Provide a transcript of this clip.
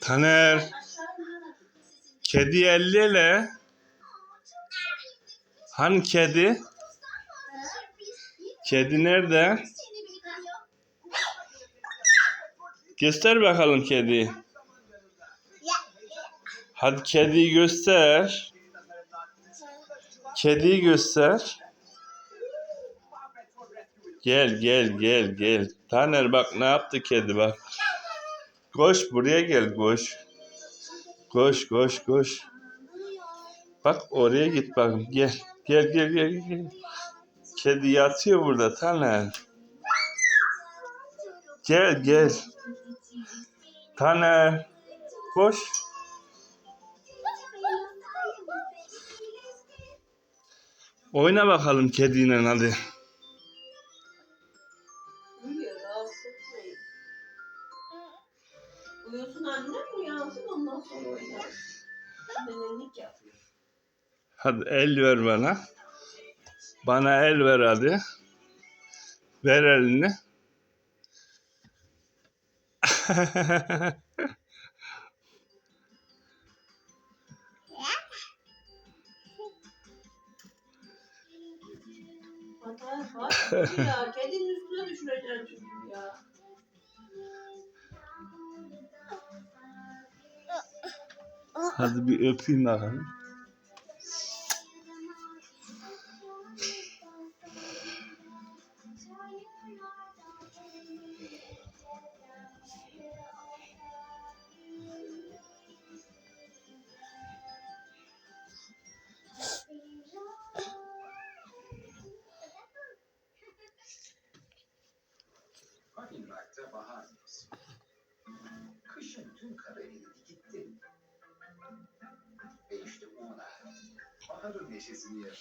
Taner. Kedi ellele. Hani kedi? Kedi nerede? Göster bakalım kediyi. Hadi kediyi göster. Kediyi göster. Gel gel gel gel. Taner bak ne yaptı kedi bak. Koş buraya gel koş. Koş koş koş. Bak oraya git bakın gel. Gel gel gel gel. Kedi yatıyor burada Taner. Gel gel. Taner. Koş. Oyna bakalım kediyle hadi. Uyusun annem, uyansın ondan sonra oynar. Nenenlik yapıyor. Hadi el ver bana. Bana el ver hadi. Ver elini. Hata bak ya, kedinin üstüne düşüreceksin çünkü ya. Hadi bir öpeyim bakalım. Kışın tüm kara 他的哪些职业？